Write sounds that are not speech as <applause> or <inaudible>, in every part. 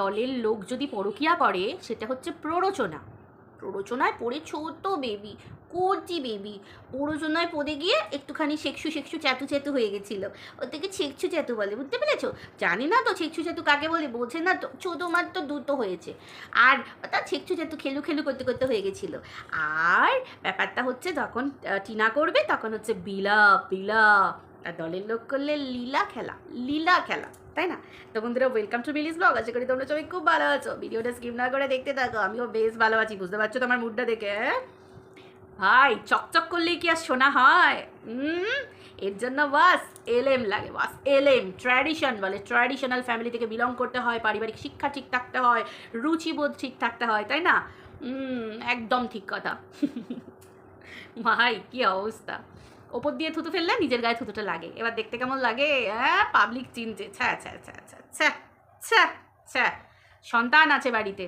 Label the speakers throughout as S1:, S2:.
S1: দলের লোক যদি পরকিয়া করে, সেটা হচ্ছে প্ররোচনা। প্ররোচনায় পড়ে ছোট বেবি কোটি বেবি প্ররোচনায় পড়ে গিয়ে একটুখানি শেকসু শেকসু চ্যাতু চ্যাতু হয়ে গেছিল। ওটাকে ছেকছু চ্যাতু বলে, বুঝতে পেরেছ? জানি না তো ছেকছু চ্যাতু কাকে বলে, বোঝে না তো, ছোটো মাত্র দুটো হয়েছে। আর ওটা ছেকছু চ্যাতু খেলু খেলু করতে করতে হয়ে গেছিল। আর ব্যাপারটা হচ্ছে যখন টিনা করবে, তখন হচ্ছে বিলাপ বিলাপ আর দলের লোক করলে লীলা খেলা লীলা খেলা। তাই না? তো বন্ধুরা ওয়েলকাম টু বিলিস ব্লগ আশা করি তোমরা সবাই খুব ভালো আছো। ভিডিওটা স্কিপ না করে দেখতে থাকো। আমিও বেশ ভালো আছি, বুঝতে পারছ তোমার মুডটা দেখে হ্যাঁ? ভাই, চকচক করলেই কি আর শোনা হয়? এর জন্য বাস এলএম লাগে বাস এলএম ট্র্যাডিশন বলে ট্র্যাডিশনাল ফ্যামিলি থেকে বিলং করতে হয়, পারিবারিক শিক্ষা ঠিক থাকতে হয় রুচিবোধ ঠিক থাকতে হয়, তাই না? একদম ঠিক কথা। <laughs> ভাই, কি অবস্থা? ওপর দিয়ে থুতু ফেললে নিজের গায়ে থুতুটা লাগে। এবার দেখতে কেমন লাগে? হ্যাঁ পাবলিক চিনছে ছ্যা ছ্যা ছ্যা ছ্যা ছ্যা ছ্যা সন্তান আছে বাড়িতে,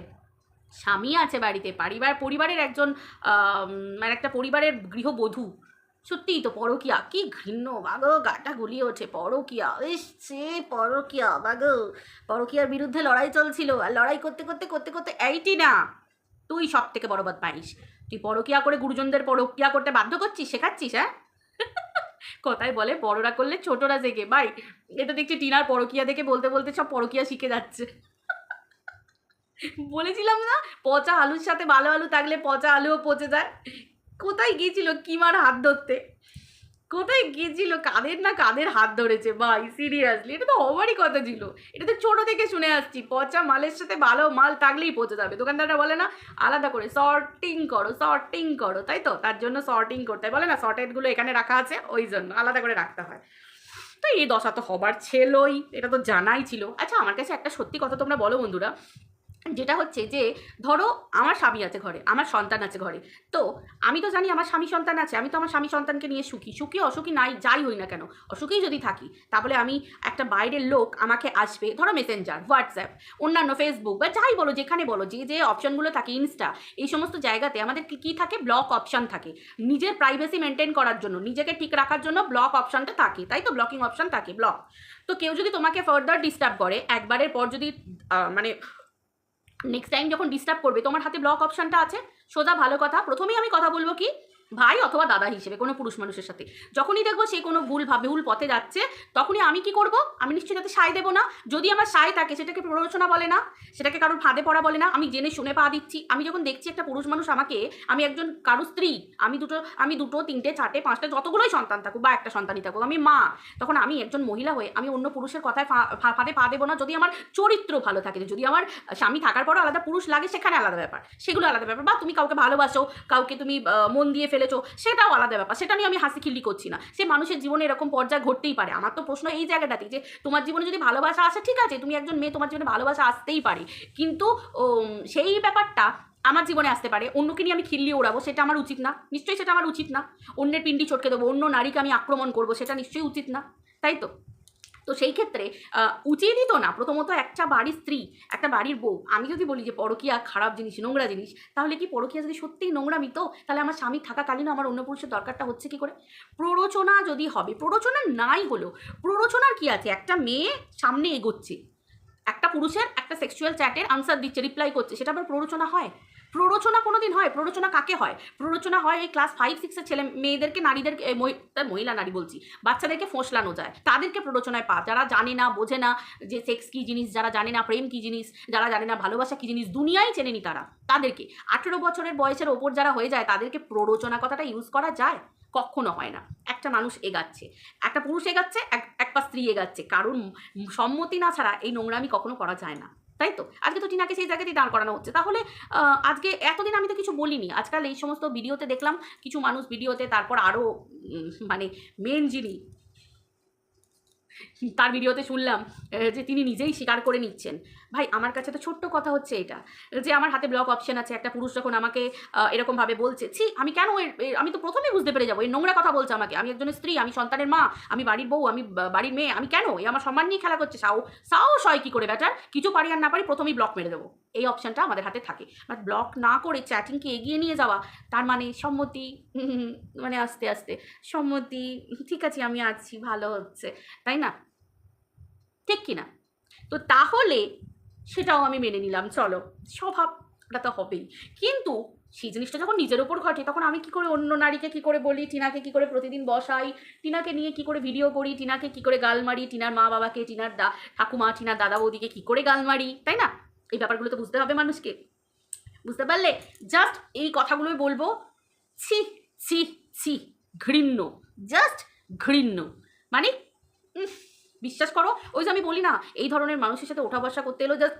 S1: স্বামী আছে বাড়িতে, পরিবার, পরিবারের একজন মানে একটা পরিবারের গৃহবধূ। সত্যিই তো পরকিয়া, কি ঘৃণ্য, বাগো, গাটা গুলিয়ে ওঠে, পরকিয়া, ইস সে পরকিয়া, বাগো। পরকিয়ার বিরুদ্ধে লড়াই চলছিল, আর লড়াই করতে করতে করতে করতে এইটি না, তুই সব থেকে বড় বদমাইশ। তুই পরকিয়া করে গুরুজনদের পরকিয়া করতে বাধ্য করছিস, শেখাচ্ছিস হ্যাঁ কথায় বলে, বড়রা করলে ছোটরা জেগে। ভাই, এটা দেখছি টিনার পরকিয়া দেখে বলতে বলতে সব পরকিয়া শিখে যাচ্ছে। বলেছিলাম না, পচা আলুর সাথে ভালো আলু থাকলে পচা আলুও পচে যায়। কোথায় গিয়েছিল কিমার হাত ধরতে? কোথায় গিয়েছিল? কাদের না কাদের হাত ধরেছে? ভাই সিরিয়াসলি এটা তো হবারই কথা ছিল। এটা তো ছোটো থেকে শুনে আসছি। পচা মালের সাথে ভালো মাল থাকলেই পচে যাবে। দোকানদাররা বলে না, আলাদা করে শর্টিং করো শর্টিং করো। তাই তো? তার জন্য শর্টিং করতে হয়। বলে না সর্টেডগুলো এখানে রাখা আছে, ওই জন্য আলাদা করে রাখতে হয়। তো এই দশা তো হবার ছিলই, এটা তো জানাই ছিল। আচ্ছা আমার কাছে একটা সত্যি কথা তোমরা বলো বন্ধুরা। যেটা হচ্ছে যে, ধরো আমার স্বামী আছে ঘরে, আমার সন্তান আছে ঘরে। তো আমি তো জানি আমার স্বামী সন্তান আছে, আমি তো আমার স্বামী সন্তানকে নিয়ে সুখী সুখী অসুখী নাই, যাই হই না কেন অসুখী যদি থাকি, তাহলে আমি একটা বাইরের লোক আমাকে আসবে, ধরো মেসেঞ্জার হোয়াটসঅ্যাপ অন্যান্য ফেসবুক বা যাই বলো, যেখানে বলো, যে যে অপশনগুলো থাকে ইনস্টা এই সমস্ত জায়গাতে আমাদের কি, কী থাকে? ব্লক অপশন থাকে। নিজের প্রাইভেসি মেনটেন করার জন্য, নিজেকে ঠিক রাখার জন্য ব্লক অপশনটা থাকে, তাই তো? ব্লকিং অপশন থাকে ব্লক তো কেউ যদি তোমাকে ফার্দার ডিস্টার্ব করে, একবারের পর যদি মানে নেক্সট টাইম যখন ডিস্টার্ব করবে, তোমার হাতে ব্লক অপশানটা আছে, সোজা ভালো কথা। প্রথমেই আমি কথা বলব কি ভাই অথবা দাদা হিসেবে, কোনো পুরুষ মানুষের সাথে। যখনই দেখব সে কোনো ভুল ভাবে ভুল পথে যাচ্ছে, তখনই আমি কি করব? আমি নিশ্চয়ই তাতে সায় দেবো না। যদি আমার সায় থাকে, সেটাকে প্ররোচনা বলে না, সেটাকে কারোর ফাঁদে পড়া বলে না, আমি জেনে শুনে পা দিচ্ছি। আমি যখন দেখছি একটা পুরুষ মানুষ আমাকে, আমি একজন কারও স্ত্রী, আমি দুটো আমি দুটো, তিনটে, চারটে, পাঁচটা, যতগুলোই সন্তান থাকুক বা একটা সন্তানই থাকুক, আমি মা, তখন আমি একজন মহিলা হয়ে, আমি অন্য পুরুষের কথায় ফা- ফাঁদে পা দেবো না। যদি আমার চরিত্র ভালো থাকে, যদি আমার স্বামী থাকার পরও আলাদা পুরুষ লাগে, সেখানে আলাদা ব্যাপার। সেগুলো আলাদা ব্যাপার। বা তুমি কাউকে ভালোবাসো, কাউকে তুমি মন দিয়ে ফেলেছো, সেটাও আলাদা ব্যাপার। সেটা নিয়ে আমি হাসি খিল্লি করছি না। সে মানুষের জীবনে এরকম পর্যায়ে ঘটতেই পারে। আমার তো প্রশ্ন এই জায়গাটাতেই যে, তোমার জীবনে যদি ভালোবাসা আসে, ঠিক আছে, তুমি একজন মেয়ে, তোমার জীবনে ভালোবাসা আসতেই পারে। কিন্তু সেই ব্যাপারটা আমার জীবনে আসতে পারে। অন্যকে নিয়ে আমি খিল্লি ওড়াবো, সেটা আমার উচিত না। নিশ্চয়ই সেটা আমার উচিত না। অন্যের পিন্ডি ছটকে দেবো, অন্য নারীকে আমি আক্রমণ করব, সেটা নিশ্চয়ই উচিত না। তাই তো? তো সেই ক্ষেত্রে উচিতই তো না। প্রথমত একটা বাড়ির স্ত্রী, একটা বাড়ির বউ। আমি যদি বলি যে পরকিয়া খারাপ জিনিস, নোংরা জিনিস, তাহলে কি পরকিয়া যদি সত্যিই নোংরা মিতো তাহলে আমার স্বামী থাকাকালীন আমার অন্য পুরুষের দরকারটা হচ্ছে কি করে? প্ররোচনা যদি হবে, প্ররোচনা নাই হলো প্ররোচনার কি আছে? একটা মেয়ে সামনে এগোচ্ছে। একটা পুরুষের একটা সেক্সুয়াল চ্যাটের আনসার দিচ্ছে রিপ্লাই করছে। সেটা আবার প্ররোচনা হয়? প্ররোচনা কোনো দিন হয়? প্ররোচনা কাকে হয়? প্ররোচনা হয় এই ক্লাস ফাইভ সিক্সের ছেলে মেয়েদেরকে নারীদেরকে মহিলা নারী বলছি। বাচ্চাদেরকে ফোঁসলানো যায়। তাদেরকে প্ররোচনায় পা যারা জানে না, বোঝে না যে সেক্স কী জিনিস, যারা জানে না প্রেম কী জিনিস, যারা জানে না ভালোবাসা কী জিনিস দুনিয়াই চেনেনি তারা। তাদেরকে আঠেরো বছরের বয়সের ওপর যারা হয়ে যায়, তাদেরকে প্ররোচনা কথাটা ইউজ করা যায়? কখনো হয় না। একটা মানুষ এগাচ্ছে। একটা পুরুষ এগাচ্ছে, এক এক পা স্ত্রী এগাচ্ছে। কারণ সম্মতি না ছাড়া এই নোংরামি কখনো করা যায় না। তাই তো আজকে তো টিনাকে সেই জায়গাতেই দাঁড় করানো হচ্ছে। তাহলে আজকে এতদিন আমি তো কিছু বলিনি। আজকাল এই সমস্ত ভিডিওতে দেখলাম, কিছু মানুষ ভিডিওতে তারপর আরও মানে মেন যিনি, তার ভিডিওতে শুনলাম যে তিনি নিজেই স্বীকার করে নিচ্ছেন। ভাই, আমার কাছে তো ছোট্ট কথা হচ্ছে এটা, যে আমার হাতে ব্লক অপশন আছে, একটা পুরুষ যখন আমাকে এরকমভাবে বলছে, ছি, আমি কেন আমি তো প্রথমেই বুঝতে পেরে যাব, এই নোংরা কথা বলছে আমাকে, আমি একজনের স্ত্রী, আমি সন্তানের মা, আমি বাড়ির বউ, আমি বাড়ির মেয়ে, আমি কেন? এই আমার সম্মান নিয়ে খেলা করছে সাও সাহস হয় কী করে ব্যাটার কিছু পারি আর না পারি প্রথমেই ব্লক মেরে দেবো, এই অপশানটা আমাদের হাতে থাকে বাট ব্লক না করে চ্যাটিংকে এগিয়ে নিয়ে যাওয়া, তার মানে সম্মতি <laughs> মানে আস্তে আস্তে, সম্মতি, ঠিক আছে, আমি আছি, ভালো হচ্ছে, তাই না? ঠিক কি না তো তাহলে সেটাও আমি মেনে নিলাম, চলো। স্বভাব ওটা তো হবেই। কিন্তু সেই জিনিসটা যখন নিজের ওপর ঘটে, তখন আমি কি করে অন্য নারীকে কি করে বলি, টিনাকে কি করে প্রতিদিন বসাই, টিনাকে নিয়ে কি করে ভিডিও করি, টিনাকে কি করে গাল মারি, টিনার মা বাবাকে, টিনার দা, ঠাকুমা, টিনার দাদা বৌদিকে কি করে গাল মারি, তাই না? এই ব্যাপারগুলো তো বুঝতে হবে মানুষকে। বুঝতে পারলে? জাস্ট এই কথাগুলোই বলব, ছি ছি ছি, ঘৃণ্য। জাস্ট ঘৃণ্য। মানে বিশ্বাস করো? ওই যে আমি বলি না, এই ধরনের মানুষের সাথে ওঠা বসা করতে এলো জাস্ট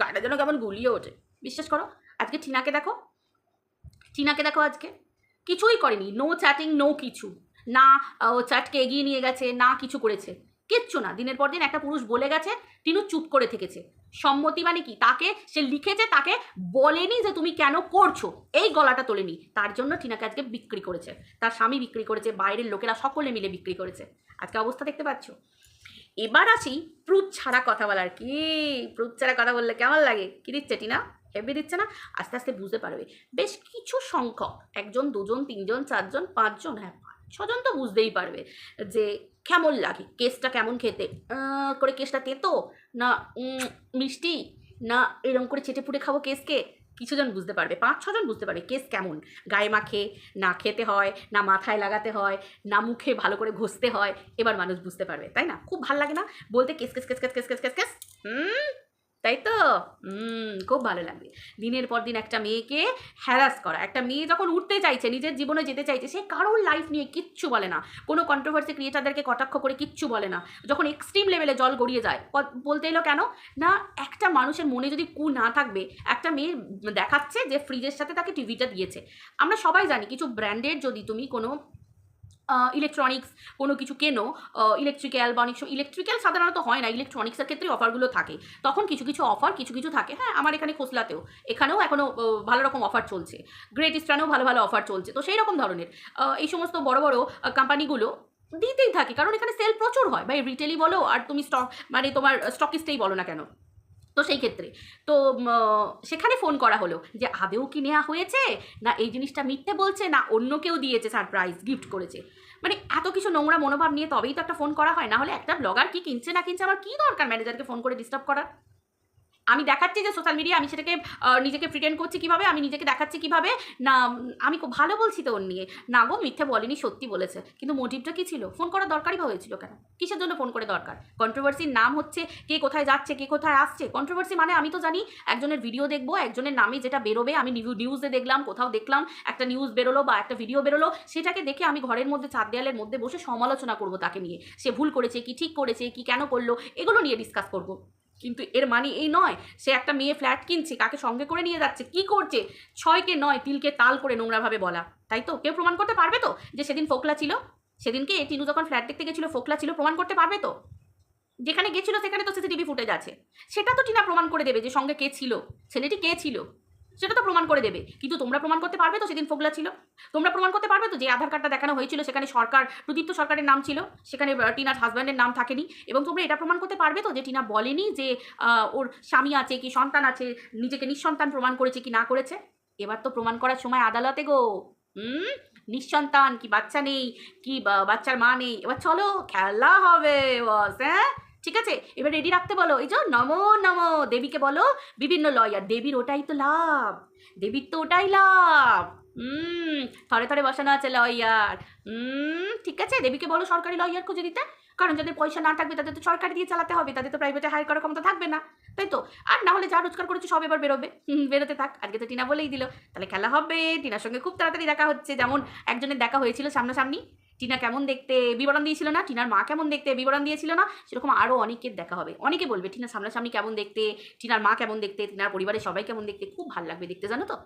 S1: গাটা যেন কেমন গুলিয়ে ওঠে। বিশ্বাস করো? আজকে টিনাকে দেখো? টিনাকে দেখো আজকে? কিছুই করেনি। নো চ্যাটিং নো কিছু। না, ও চ্যাটকে এগিয়ে নিয়ে গেছে, না কিছু করেছে। কিচ্ছু না। দিনের পর দিন একটা পুরুষ বলে গেছে, টিনু চুপ করে থেকেছে। সম্মতি মানে কি? তাকে, সে লিখেছে তাকে বলেনি যে তুমি কেন করছ। এই গলাটা তোলেনি তার জন্য টিনাকে আজকে বিক্রি করেছে। তার স্বামী বিক্রি করেছে, বাইরের লোকেরা সকলে মিলে বিক্রি করেছে। আজকে অবস্থা দেখতে পাচ্ছ? এবার আসি প্রুফ ছাড়া কথা বলার কি? প্রুফ ছাড়া কথা বললে কেমন লাগে? কি দিচ্ছে টিনা? হেভি দিচ্ছে না? আস্তে আস্তে বুঝতে পারবে। বেশ কিছু সংখ্যক, একজন, দুজন, তিনজন, চারজন, পাঁচজন হ্যাঁ ছজন তো বুঝতেই পারবে যে কেমন লাগে কেসটা কেমন খেতে করে কেসটা তেতো না মিষ্টি না এরকম করে চেটে পুটে খাব কেসকে কিছুজন বুঝতে পারবে পাঁচ ছজন বুঝতে পারবে কেস কেমন গায়ে মাখে না খেতে হয় না মাথায় লাগাতে হয় না মুখে ভালো করে ঘষতে হয় এবার মানুষ বুঝতে পারবে তাই না খুব ভালো লাগে না বলতে case case case case case case case case হুম তাই তো খুব ভালো লাগবে। দিনের পর দিন একটা মেয়েকে হ্যারাস করা। একটা মেয়ে যখন উঠতে চাইছে, নিজের জীবনে যেতে চাইছে, সে কারোর লাইফ নিয়ে কিচ্ছু বলে না। কোনো কন্ট্রোভার্সি ক্রিয়েটারদেরকে কটাক্ষ করে কিচ্ছু বলে না। যখন এক্সট্রিম লেভেলে জল গড়িয়ে যায় বলতে এলো, কেন? না, একটা মানুষের মনে যদি কু না থাকবে, একটা মেয়ে দেখাচ্ছে যে ফ্রিজের সাথে তাকে টিভিটা দিয়েছে। আমরা সবাই জানি, কিছু ব্র্যান্ডের যদি তুমি কোনো ইলেকট্রনিক্স কোনো কিছু কেনো ইলেকট্রিক্যাল বা অনেক সময় ইলেকট্রিক্যাল সাধারণত হয় না ইলেকট্রনিক্সের ক্ষেত্রে অফারগুলো থাকে। তখন কিছু কিছু অফার, কিছু কিছু থাকে। হ্যাঁ আমার এখানে খোসলাতেও। এখানেও এখনও ভালো রকম অফার চলছে। গ্রেট ইস্টার্নেও ভালো ভালো অফার চলছে। তো সেই রকম ধরনের এই সমস্ত বড় বড় কোম্পানিগুলো দিতেই থাকে। কারণ এখানে সেল প্রচুর হয়। বা রিটেলই বলো, আর তুমি স্টক মানে তোমার স্টকিস্টেই বলো না কেন? তো সেই ক্ষেত্রে। তো সেখানে ফোন করা হলো যে আদেও কি নেওয়া হয়েছে? না, এই জিনিসটা মিথ্যে বলছে? না, অন্য কেউ দিয়েছে সারপ্রাইজ গিফট করেছে? মানে এত কিছু নোংরা মনোভাব নিয়ে তবেই তো একটা ফোন করা হয়। না হলে একটা ব্লগার কি কিনছে না কিনছে? আমার কী দরকার ম্যানেজারকে ফোন করে ডিস্টার্ব করার? আমি দেখাচ্ছি যে সোশ্যাল মিডিয়া আমি সেটাকে নিজেকে প্রিটেন্ড করছি কীভাবে, আমি নিজেকে দেখাচ্ছি কীভাবে, না, আমি খুব ভালো বলছি তো ওর নিয়ে। না গো, মিথ্যে বলেনি, সত্যি বলেছে। কিন্তু মোটিভটা কি ছিল? ফোন করার দরকারই হয়েছিল কেন? কিসের জন্য ফোন করে দরকার? কন্ট্রোভার্সির নাম হচ্ছে, কে কোথায় যাচ্ছে, কে কোথায় আসছে? কন্ট্রোভার্সি মানে আমি তো জানি, একজনের ভিডিও দেখব, একজনের নামে যেটা বেরোবে, আমি নিউজে দেখলাম, কোথাও দেখলাম, একটা নিউজ বেরোলো বা একটা ভিডিও বেরোলো, সেটাকে দেখে আমি ঘরের মধ্যে চার দেয়ালের মধ্যে বসে সমালোচনা করব তাকে নিয়ে। সে ভুল করেছে, কি ঠিক করেছে, কি কেন করল, এগুলো নিয়ে ডিসকাস করব। কিন্তু এর মানে এই নয়, সে একটা মেয়ে ফ্ল্যাট কিনছে, কাকে সঙ্গে করে নিয়ে যাচ্ছে, কি করছে? ছয়কে নয়, তিলকে তাল করে নোংরাভাবে বলা, তাই তো? কেউ প্রমাণ করতে পারবে তো যে সেদিন ফোকলা ছিল? সেদিনকে টিনু যখন ফ্ল্যাট দেখতে গেছিল, ফোকলা ছিল, প্রমাণ করতে পারবে তো? যেখানে গেছিল, সেখানে তো সিসিটিভি ফুটেজ আছে। সেটা তো টিনা প্রমাণ করে দেবে যে সঙ্গে কে ছিল, ছেলেটি কে ছিল? সেটা তো প্রমাণ করে দেবে। কিন্তু তোমরা প্রমাণ করতে পারবে তো, সেদিন ফোকলা ছিল। তোমরা প্রমাণ করতে পারবে তো যে আধার কার্ডটা দেখানো হয়েছিল, সেখানে সরকার, প্রদীপ্ত সরকারের নাম ছিল। সেখানে টিনার হাজব্যান্ডের নাম থাকেনি। এবং তোমরা এটা প্রমাণ করতে পারবে তো যে টিনা বলেনি যে ওর স্বামী আছে কি, সন্তান আছে, নিজেকে নিঃসন্তান প্রমাণ করেছে কি না করেছে। এবার তো প্রমাণ করার সময় আদালতে গো। হুম? নিঃসন্তান, কি বাচ্চা নেই, কি বাচ্চার মা নেই। এবার চলো, খেলা হবে বস হ্যাঁ? ঠিক আছে? এবার রেডি রাখতে বলো। এই যে নমো নমো, দেবীকে বলো। বিভিন্ন লয়ার, দেবীর ওটাই তো লাভ। দেবীর তো ওটাই লাভ। হুম, থরে থরে বসানো আছে লয়ার। হুম, ঠিক আছে? দেবীকে বলো সরকারি লয়ার খুঁজে দিতে। কারণ যাদের পয়সা না থাকবে, তাদের তো সরকারি দিয়ে চালাতে হবে। তাদের তো প্রাইভেটে হায়ার করার ক্ষমতা থাকবে না। তাই তো? আর না হলে যা রোজগার করেছে সব এবার বেরোবে। বেরোতে থাক। আজকে তো টিনা বলেই দিল। তাহলে খেলা হবে। টিনার সঙ্গে খুব তাড়াতাড়ি দেখা হচ্ছে। যেমন একজনের দেখা হয়েছিল সামনাসামনি। টিনা কেমন দেখতে? বিবরণ দিয়েছিল না? টিনার মা কেমন দেখতে? বিবরণ দিয়েছিল না? সেরকম আরও অনেকের দেখা হবে। অনেকে বলবে, টিনা সামনাসামনি কেমন দেখতে? টিনার মা কেমন দেখতে? টিনার পরিবারের সবাই কেমন দেখতে? খুব ভালো লাগবে দেখতে, জানো তো?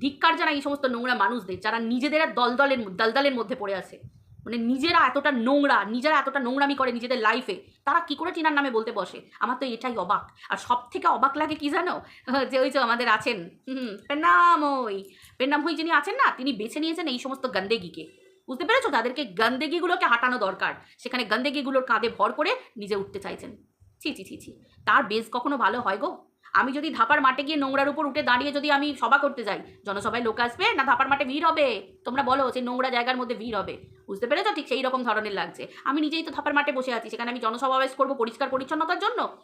S1: ধিক্কার জানা এই সমস্ত নোংরা মানুষদের, যারা নিজেদের দলদলের দলদলের মধ্যে পড়ে আছে মানে নিজেরা এতটা নোংরা, নিজেরা এতটা নোংরামি করে নিজেদের লাইফে তারা কি করে টিনার নামে বলতে বসে? আমার তো এটাই অবাক। আর সব থেকে অবাক লাগে কি জানো? <laughs> যে ওই যে আমাদের আছেন হুম, পেন্নামই। পেন্নামই যিনি আছেন না, তিনি বেছে নিয়েছেন এই সমস্ত গন্দেগিকে। বুঝতে পেরেছ? তাদেরকে গন্দেগিগুলোকে হাঁটানো দরকার। সেখানে গন্দেগিগুলোর কাঁধে ভর করে নিজে উঠতে চাইছেন। ছি ছি ছি ছি। তার বেজ কখনো ভালো হয় গো। আমি যদি ধাপার মাঠে গিয়ে নোংরার উপর উঠে দাঁড়িয়ে যদি আমি সভা করতে যাই, জনসভায় লোক আসবে না ধাপার মাঠে ভিড় হবে? তোমরা বলো, সেই নোংরা জায়গার মধ্যে ভিড় হবে। বুঝতে পেরেছ? ঠিক সেই রকম ধরনের লাগছে। আমি নিজেই তো ধাপার মাঠে বসে আছি, সেখানে আমি জনসমাবেশ করব পরিষ্কার পরিচ্ছন্নতার জন্য।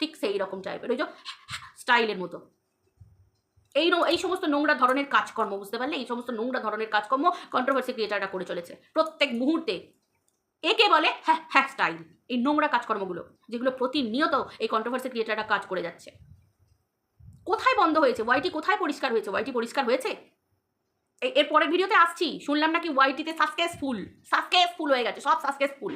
S1: ঠিক সেই রকম টাইপের ওই যে স্টাইলের মতো। এই এই সমস্ত নোংরা ধরনের কাজকর্ম, বুঝতে পারলে? এই সমস্ত নোংরা ধরনের কাজকর্ম কন্ট্রোভার্সি ক্রিয়েটাররা করে চলেছে প্রত্যেক মুহূর্তে একে বলে হ্যাঁ হ্যাঁ স্টাইল এই নোংরা কাজকর্মগুলো, যেগুলো প্রতিনিয়ত এই কন্ট্রোভার্সি ক্রিয়েটাররা কাজ করে যাচ্ছে। কোথায় বন্ধ হয়েছে? ওয়াইটি কোথায় পরিষ্কার হয়েছে? ওয়াইটি পরিষ্কার হয়েছে? এর পরের ভিডিওতে আসছি। শুনলাম নাকি ওয়াইটিতে সাসকেসফুল সাসকেসফুল হয়ে গেছে, সব সাসকেসফুল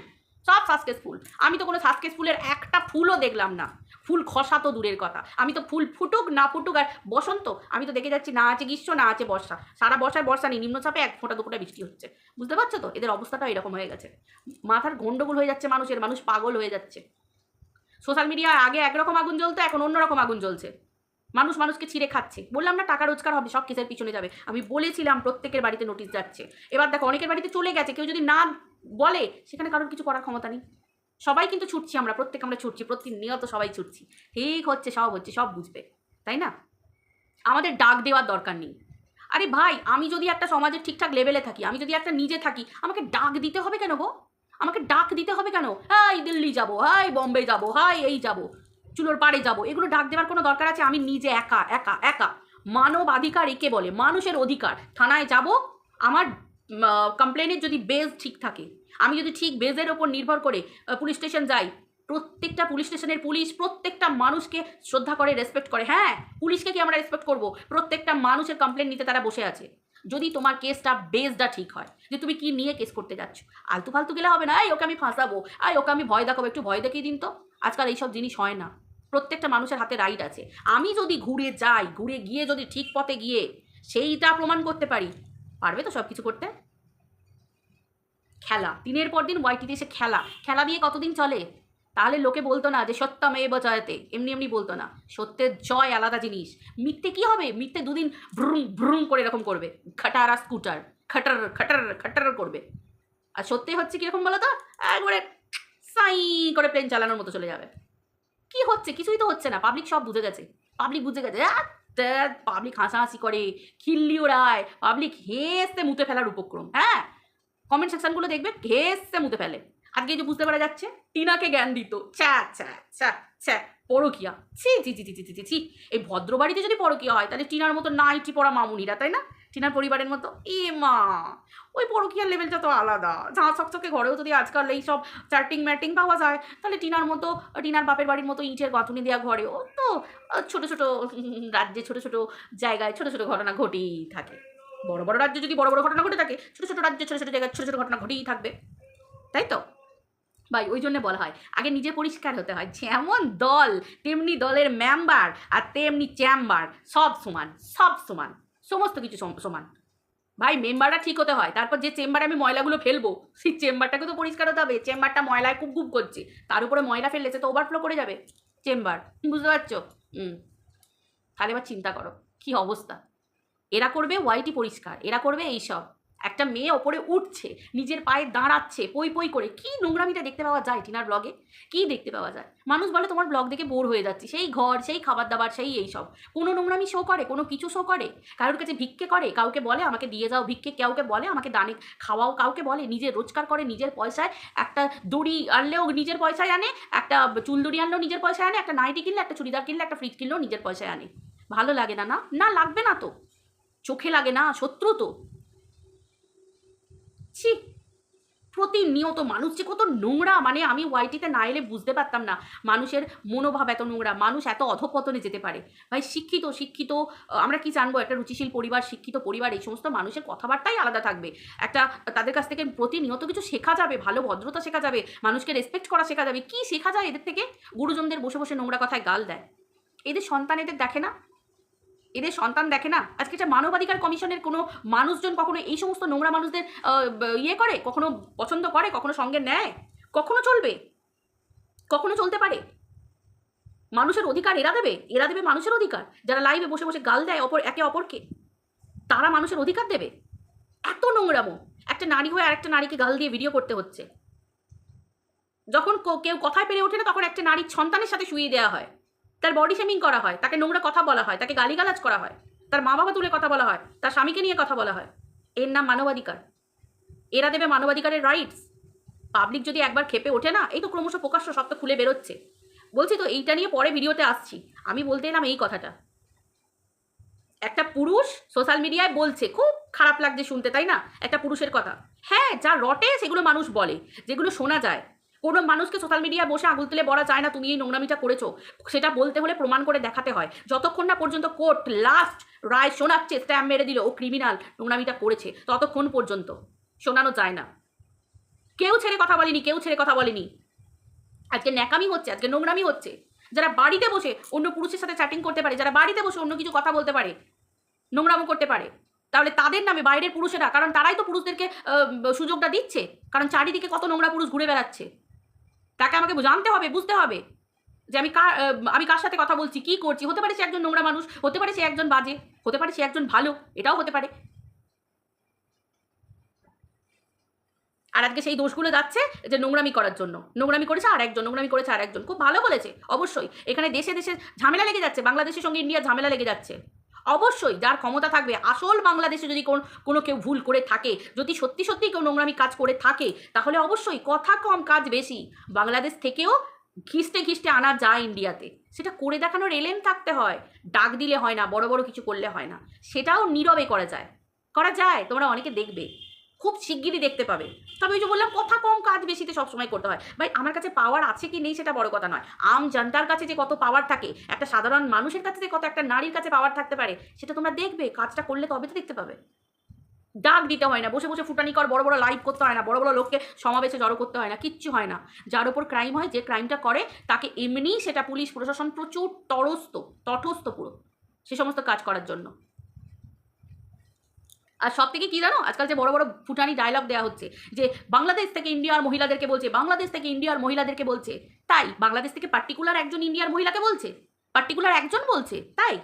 S1: সব সাসকেসফুল আমি তো কোনো সাসকেসফুলের একটা ফুলও দেখলাম না। ফুল খসা তো দূরের কথা। আমি তো ফুল ফুটুক না ফুটুক আর বসন্ত, আমি তো দেখে যাচ্ছি না আছে গ্রীষ্ম, না আছে বর্ষা। সারা বর্ষায় বর্ষা নেই, নিম্নচাপে এক ফোঁটা দুপুরে বৃষ্টি হচ্ছে। বুঝতে পারছ তো? এদের অবস্থাটা এরকম হয়ে গেছে। মাথার গন্ডগোল হয়ে যাচ্ছে মানুষের, মানুষ পাগল হয়ে যাচ্ছে। সোশ্যাল মিডিয়ায় আগে একরকম আগুন জ্বলতো, এখন অন্যরকম আগুন জ্বলছে। মানুষ মানুষকে ছিঁড়ে খাচ্ছে। বললাম, না, টাকা রোজগার হবে, সব কেসের পিছনে যাবে। আমি বলেছিলাম, প্রত্যেকের বাড়িতে নোটিশ যাচ্ছে। এবার দেখো, অনেকের বাড়িতে চলে গেছে, কেউ যদি না বলে, সেখানে কারোর কিছু করার ক্ষমতা নেই। সবাই কিন্তু ছুটছি আমরা, প্রত্যেক আমরা ছুটছি, প্রতিনিয়ত সবাই ছুটছি। ঠিক হচ্ছে, সব হচ্ছে, সব বুঝবে, তাই না? আমাদের ডাক দেওয়ার দরকার নেই। আরে ভাই, আমি যদি একটা সমাজের ঠিকঠাক লেভেলে থাকি, আমি যদি একটা নিজে থাকি, আমাকে ডাক দিতে হবে কেন গো? আমাকে ডাক দিতে হবে কেন? হাই দিল্লি যাব হাই বম্বে যাব হাই এই যাব। চুলোর পাড়ে যাব। এগুলো ডাক দেওয়ার কোনো দরকার আছে? আমি নিজে একা একা একা। মানবাধিকার একে বলে? মানুষের অধিকার। থানায় যাব। আমার কমপ্লেনের যদি বেজ ঠিক থাকে, আমি যদি ঠিক বেজের ওপর নির্ভর করে পুলিশ স্টেশন যাই, প্রত্যেকটা পুলিশ স্টেশনের পুলিশ প্রত্যেকটা মানুষকে শ্রদ্ধা করে রেসপেক্ট করে। হ্যাঁ পুলিশকে কি আমরা রেসপেক্ট করব? প্রত্যেকটা মানুষের কমপ্লেন নিতে তারা বসে আছে। যদি তোমার কেসটা বেসটা ঠিক হয়, যে তুমি কি নিয়ে কেস করতে যাচ্ছ? আলতু ফালতু গেলে হবে না? এই, ওকে আমি ফাঁসাবো। এই, ওকে আমি ভয় দেখাবো। একটু ভয় দেখিয়ে দিন তো। আজকাল এইসব জিনিস হয় না। প্রত্যেকটা মানুষের হাতে রাইট আছে। আমি যদি ঘুরে যাই, ঘুরে গিয়ে যদি ঠিক পথে গিয়ে সেইটা প্রমাণ করতে পারি, পারবে তো সব কিছু করতে? খেলা। দিনের পর দিন ওয়াইটিতে এসে খেলা। খেলা দিয়ে কতদিন চলে? তাহলে লোকে বলতো না যে সত্যম এ বজয়তে এমনি এমনি বলতো না। সত্যের জয় আলাদা জিনিস। মিথ্যে কি হবে? মিথ্যে দুদিন ভ্রুম ভ্রুম করে এরকম করবে। খাটারা স্কুটার। খাটার খাটার খাটার করবে। আর সত্যি হচ্ছে কীরকম বলো তো একবারে সাই করে প্লেন চালানোর মতো চলে যাবে। কি হচ্ছে? কিছুই তো হচ্ছে না। পাবলিক সব বুঝে গেছে। পাবলিক বুঝে গেছে পাবলিক হাসাহাসি করে, খিল্লি ওড়ায়। পাবলিক হেসে মুতে ফেলার উপক্রম। হ্যাঁ? কমেন্ট সেকশনগুলো দেখবে ঘেসে মুতে ফেলে। আজকে যে বুঝতে পারা যাচ্ছে, টিনাকে জ্ঞান দিত। ছ্যা ছ্যা ছ্যা ছ্যা পরকিয়া। ছি ছি ছি ছি ছি ছি ছি এই ভদ্র বাড়িতে যদি পরকিয়া হয়, তাহলে টিনার মতো নাইটি পড়া মামুনিরা, তাই না? টিনার পরিবারের মতো? এ মা! ওই পরকিয়ার লেভেলটা তো আলাদা। ঝাঁ চকচকে ঘরেও যদি আজকাল এই সব চ্যাটিং ম্যাটিং পাওয়া যায়, তাহলে টিনার মতো, টিনার বাপের বাড়ির মতো ইটের গাঁথুনি দেওয়া ঘরেও তো ছোট ছোট <laughs> রাজ্যে ছোট ছোট জায়গায় ছোট ছোট ঘটনা ঘটেই থাকে। বড় বড় রাজ্যে যদি বড় বড় ঘটনা ঘটে থাকে, ছোট ছোট রাজ্যে ছোট ছোট জায়গায় ছোট ছোট ঘটনা ঘটেই থাকবে। তাই তো? ভাই, ওই জন্য বলা হয়, আগে নিজে পরিষ্কার হতে হয়। যেমন দল, তেমনি দলের মেম্বার আর তেমনি চেম্বার সব সমান সব সমান। সমস্ত কিছু সম- সমান। ভাই মেম্বারটা ঠিক হতে হয়। তারপর যে চেম্বারে আমি ময়লাগুলো ফেলব, সেই চেম্বারটাকে তো পরিষ্কার হতে হবে। চেম্বারটা ময়লায় খুব গুপ করছে। তার উপরে ময়লা ফেললে সে তো ওভারফ্লো করে যাবে। চেম্বার বুঝতে পারছ? হুম। তাহলে এবার চিন্তা করো, কি অবস্থা? এরা করবে ওয়াইটি পরিষ্কার, এরা করবে এইসব। একটা মেয়ে ওপরে উঠছে, নিজের পায়ে দাঁড়াচ্ছে, পই পই করে। কি নোংরামিটা দেখতে পাওয়া যায় টিনার ব্লগে কি দেখতে পাওয়া যায়? মানুষ বলে তোমার ব্লগ দেখে বোর হয়ে যাচ্ছে। সেই ঘর, সেই খাবার দাবার সেই এইসব কোনো নোংরামি শো করে, কোনো কিছু শো করে? কারোর কাছে ভিক্ষে করে? কাউকে বলে, আমাকে দিয়ে যাও ভিক্ষে। কাউকে বলে, আমাকে দানে খাওয়াও। কাউকে বলে নিজে রোজগার করে, নিজের পয়সায় একটা দড়ি আনলেও নিজের পয়সায় আনে, একটা চুল দড়ি আনলেও নিজের পয়সায় আনে, একটা নাইটি কিনলে, একটা চুড়িদার কিনলে, একটা ফ্রিজ কিনলেও নিজের পয়সায় আনে। ভালো লাগে না না? না, লাগবে না তো। চোখে লাগে না? শত্রু তো। ছি, প্রতিনিয়ত মানুষ যে কত নোংরা মানে আমি ওয়াইটিতে না এলে বুঝতে পারতাম না। মানুষের মনোভাব এত নোংরা, মানুষ এত অধপতনে যেতে পারে। ভাই, শিক্ষিত শিক্ষিত আমরা কি জানব? একটা রুচিশীল পরিবার, শিক্ষিত পরিবার, এই সমস্ত মানুষের কথাবার্তাই আলাদা থাকবে। একটা, তাদের কাছ থেকে প্রতিনিয়ত কিছু শেখা যাবে, ভালো ভদ্রতা শেখা যাবে, মানুষকে রেসপেক্ট করা শেখা যাবে। কি শেখা যায় এদের থেকে? গুরুজনদের বসে বসে নোংরা কথায় গাল দেয়। এদের সন্তান এদের দেখে না? এদের সন্তান দেখে না? আজকে একটা মানবাধিকার কমিশনের কোনো মানুষজন কখনো এই সমস্ত নোংরা মানুষদের ইয়ে করে? কখনো পছন্দ করে? কখনো সঙ্গে নেয়? কখনো চলবে? কখনো চলতে পারে? মানুষের অধিকার এরা দেবে? এরা দেবে মানুষের অধিকার। যারা লাইভে বসে বসে গাল দেয় অপর, একে অপরকে, তারা মানুষের অধিকার দেবে। এত নোংরামো একটা নারী হয়ে আরেকটা নারীকে গাল দিয়ে ভিডিও করতে হচ্ছে। যখন কেউ কথায় পেরে ওঠে না, তখন একটা নারীর সন্তানের সাথে শুয়ে দেওয়া হয়। তার বডি শেমিং করা হয়, তাকে নোংরা কথা বলা হয়, তাকে গালিগালাজ করা হয়, তার মা বাবা তুলে কথা বলা হয়, তার স্বামীকে নিয়ে কথা বলা হয়। এর নাম মানবাধিকার। এরা দেবে মানবাধিকারের রাইটস পাবলিক যদি একবার খেপে ওঠে না, এই তো ক্রমশ প্রকাশ্য সব তো খুলে বেরোচ্ছে। বলছি তো, এইটা নিয়ে পরে ভিডিওতে আসছি। আমি বলতে এলাম এই কথাটা। একটা পুরুষ সোশ্যাল মিডিয়ায় বলছে, খুব খারাপ লাগছে শুনতে, তাই না? একটা পুরুষের কথা। হ্যাঁ যা রটে সেগুলো মানুষ বলে, যেগুলো শোনা যায়। কোনো মানুষকে সোশ্যাল মিডিয়ায় বসে আঙুল তুলে বলা যায় না, তুমি এই নোংরামিটা করেছ। সেটা বলতে হলে প্রমাণ করে দেখাতে হয়। যতক্ষণ না পর্যন্ত কোর্ট লাস্ট রায় শোনাচ্ছে স্ট্যাম্প মেরে দিল, ও ক্রিমিনাল নোংরামিটা করেছে, ততক্ষণ পর্যন্ত শোনানো যায় না। কেউ ছেড়ে কথা বলেনি, কেউ ছেড়ে কথা বলেনি। আজকে ন্যাকামি হচ্ছে, আজকে নোংরামি হচ্ছে। যারা বাড়িতে বসে অন্য পুরুষের সাথে চ্যাটিং করতে পারে, যারা বাড়িতে বসে অন্য কিছু কথা বলতে পারে, নোংরামো করতে পারে, তাহলে তাদের নামে বাইরের পুরুষেরা, কারণ তারাই তো পুরুষদেরকে সুযোগটা দিচ্ছে, কারণ চারিদিকে কত নোংরা পুরুষ ঘুরে বেড়াচ্ছে। তাকে আমাকে জানতে হবে, বুঝতে হবে যে আমি কার আমি কার সাথে কথা বলছি, কি করছি। হতে পারে সে একজন নোংরা মানুষ, হতে পারে সে একজন বাজে, হতে পারে সে একজন ভালো, এটাও হতে পারে। আর আজকে সেই দোষগুলো যাচ্ছে যে নোংরামি করার জন্য। নোংরামি করেছে আর একজন নোংরামি করেছে আর একজন খুব ভালো বলেছে, অবশ্যই। এখানে দেশে দেশে ঝামেলা লেগে যাচ্ছে, বাংলাদেশের সঙ্গে ইন্ডিয়ার ঝামেলা লেগে যাচ্ছে। অবশ্যই যার ক্ষমতা থাকবে। আসল বাংলাদেশে যদি কোন, কোনো কেউ ভুল করে থাকে, যদি সত্যি সত্যি কেউ নোংরামি কাজ করে থাকে, তাহলে অবশ্যই কথা কম, কাজ বেশি। বাংলাদেশ থেকেও ঘিস্টে ঘিস্টে আনা যায় ইন্ডিয়াতে। সেটা করে দেখানোর এলেন থাকতে হয়। ডাক দিলে হয় না, বড় বড় কিছু করলে হয় না। সেটাও নীরবে করা যায়। করা যায়, তোমরা অনেকে দেখবে। খুব শিগগিরই দেখতে পাবে। তবে ওই যে বললাম, কথা কম কাজ বেশিতে সবসময় করতে হয়। ভাই, আমার কাছে পাওয়ার আছে কি নেই সেটা বড় কথা নয়। আম জনতার কাছে যে কত পাওয়ার থাকে, একটা সাধারণ মানুষের কাছে যে কত একটা নারীর কাছে পাওয়ার থাকতে পারে, সেটা তোমরা দেখবে, কাজটা করলে তবে তো দেখতে পাবে। ডাক দিতে হয় না, বসে বসে ফুটানি কর, বড় বড় লাইভ করতে হয় না, বড় বড় লোককে সমাবেশে জড়ো করতে হয় না, কিচ্ছু হয় না। যার ওপর ক্রাইম হয়, যে ক্রাইমটা করে, তাকে এমনিই সেটা পুলিশ, প্রশাসন প্রচুর তরস্ত, তটস্থ পুরো, সে সমস্ত কাজ করার জন্য। আর সব থেকে কী জানো? আজকাল যে বড় বড় ফুটানি ডায়লগ দেওয়া হচ্ছে, যে বাংলাদেশ থেকে ইন্ডিয়ার মহিলাদেরকে বলছে, বাংলাদেশ থেকে ইন্ডিয়ার মহিলাদেরকে বলছে, তাই বাংলাদেশ থেকে পার্টিকুলার একজন ইন্ডিয়ার মহিলাকে বলছে পার্টিকুলার একজন বলছে, তাই?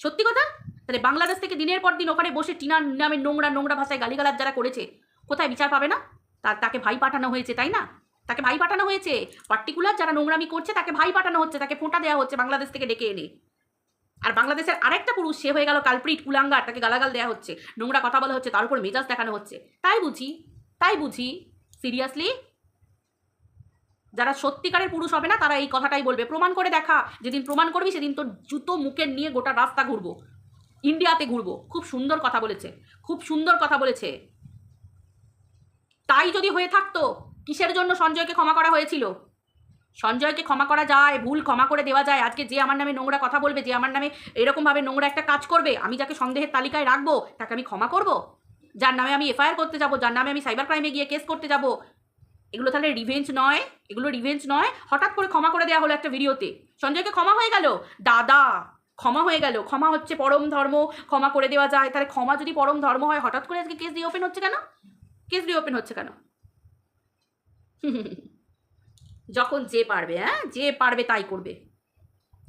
S1: সত্যি কথা? তাহলে বাংলাদেশ থেকে দিনের পর দিন ওখানে বসে টিনার নামে নোংরা নোংরা ভাষায় গালিগালাজ যারা করেছে, কোথায় বিচার পাবে না? তার তাকে ভাই পাঠানো হয়েছে, তাই না? তাকে ভাই পাঠানো হয়েছে। পার্টিকুলার যারা নোংরামি করছে, তাকে ভাই পাঠানো হচ্ছে, তাকে ফোঁটা দেওয়া হচ্ছে বাংলাদেশ থেকে ডেকে এনে। আর বাংলাদেশের আরেকটা পুরুষ, সে হয়ে গেল কালপ্রিট কুলাঙ্গার তাকে গালাগাল দেওয়া হচ্ছে। নোংরা কথা বলা হচ্ছে, তার উপর মেজাজ দেখানো হচ্ছে। তাই বুঝি তাই বুঝি, সিরিয়াসলি? যারা সত্যিকারের পুরুষ হবে না, তারা এই কথাটাই বলবে। প্রমাণ করে দেখা, যেদিন প্রমাণ করবি, সেদিন তোর জুতো মুখের নিয়ে গোটা রাস্তা ঘুরবো। ইন্ডিয়াতে ঘুরবো। খুব সুন্দর কথা বলেছে, খুব সুন্দর কথা বলেছে। তাই যদি হয়ে থাকতো, কিসের জন্য সঞ্জয়কে ক্ষমা করা হয়েছিল? সঞ্জয়কে ক্ষমা করা যায়, ভুল ক্ষমা করে দেওয়া যায়। আজকে যে আমার নামে নোংরা কথা বলবে, যে আমার নামে এরকমভাবে নোংরা একটা কাজ করবে, আমি যাকে সন্দেহের তালিকায় রাখব, তাকে আমি ক্ষমা করব? যার নামে আমি এফআইআর করতে যাব, যার নামে আমি সাইবার ক্রাইমে গিয়ে কেস করতে যাব। এগুলো তাহলে রিভেঞ্জ নয়, এগুলো রিভেঞ্জ নয়। হঠাৎ করে ক্ষমা করে দেওয়া হলো একটা ভিডিওতে সঞ্জয়কে ক্ষমা হয়ে গেল? দাদা, ক্ষমা হয়ে গেল। ক্ষমা হচ্ছে পরম ধর্ম, ক্ষমা করে দেওয়া যায়। তাহলে ক্ষমা যদি পরম ধর্ম হয়, হঠাৎ করে আজকে কেস রিওপেন হচ্ছে কেন? কেস রিওপেন হচ্ছে কেন? <laughs> যখন যে পারবে হ্যাঁ? যে পারবে তাই করবে।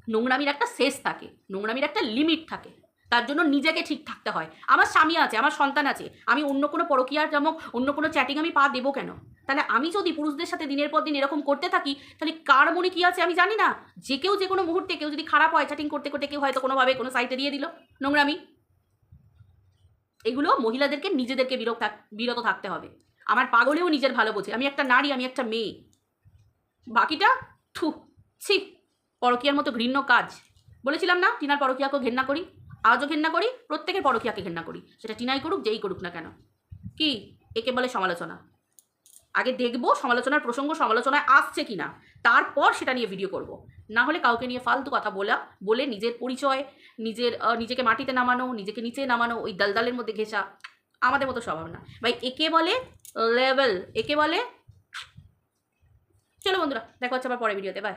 S1: নোংরামির একটা শেষ থাকে, নোংরামির একটা লিমিট থাকে। তার জন্য নিজেকে ঠিক থাকতে হয়। আমার স্বামী আছে, আমার সন্তান আছে, আমি অন্য কোনো পরকীয়ার যেমন অন্য কোনো চ্যাটিং আমি পা দেবো কেন? তাহলে আমি যদি পুরুষদের সাথে দিনের পর দিন এরকম করতে থাকি, তাহলে কার মনে কী আছে আমি জানি না। যে কেউ যে কোনো মুহূর্তে কেউ যদি খারাপ হয় চ্যাটিং করতে করতে কেউ হয়তো কোনোভাবে কোনো সাইটে দিয়ে দিল। নোংরামি? এগুলো মহিলাদেরকে নিজেদেরকে বিরত থাক, বিরত থাকতে হবে। আমার পাগলেও নিজের ভালো বোঝে। আমি একটা নারী, আমি একটা মেয়ে। বাকিটা? থু, ছি, পরকিয়ার মতো ঘৃণ্য কাজ। বলেছিলাম না, টিনার পরকিয়াকেও ঘেন্না করি? আজও ঘেন্না করি? প্রত্যেকের পরকিয়াকে ঘেন্না করি। সেটা টিনাই করুক, যেই করুক না কেন। কি? একে বলে সমালোচনা। আগে দেখব সমালোচনার প্রসঙ্গ সমালোচনায় আসছে কি না। তারপর সেটা নিয়ে ভিডিও করব। না হলে কাউকে নিয়ে ফালতু কথা বলা, বলে নিজের পরিচয়, নিজের নিজেকে মাটিতে নামানো, নিজেকে নিচে নামানো, ওই দালদালের মধ্যে ঘেঁষা, আমাদের মতো স্বভাব না। ভাই, একে বলে লেভেল একে বলে চলো বন্ধুরা দেখা হচ্ছে আবার পরে ভিডিওতে বাই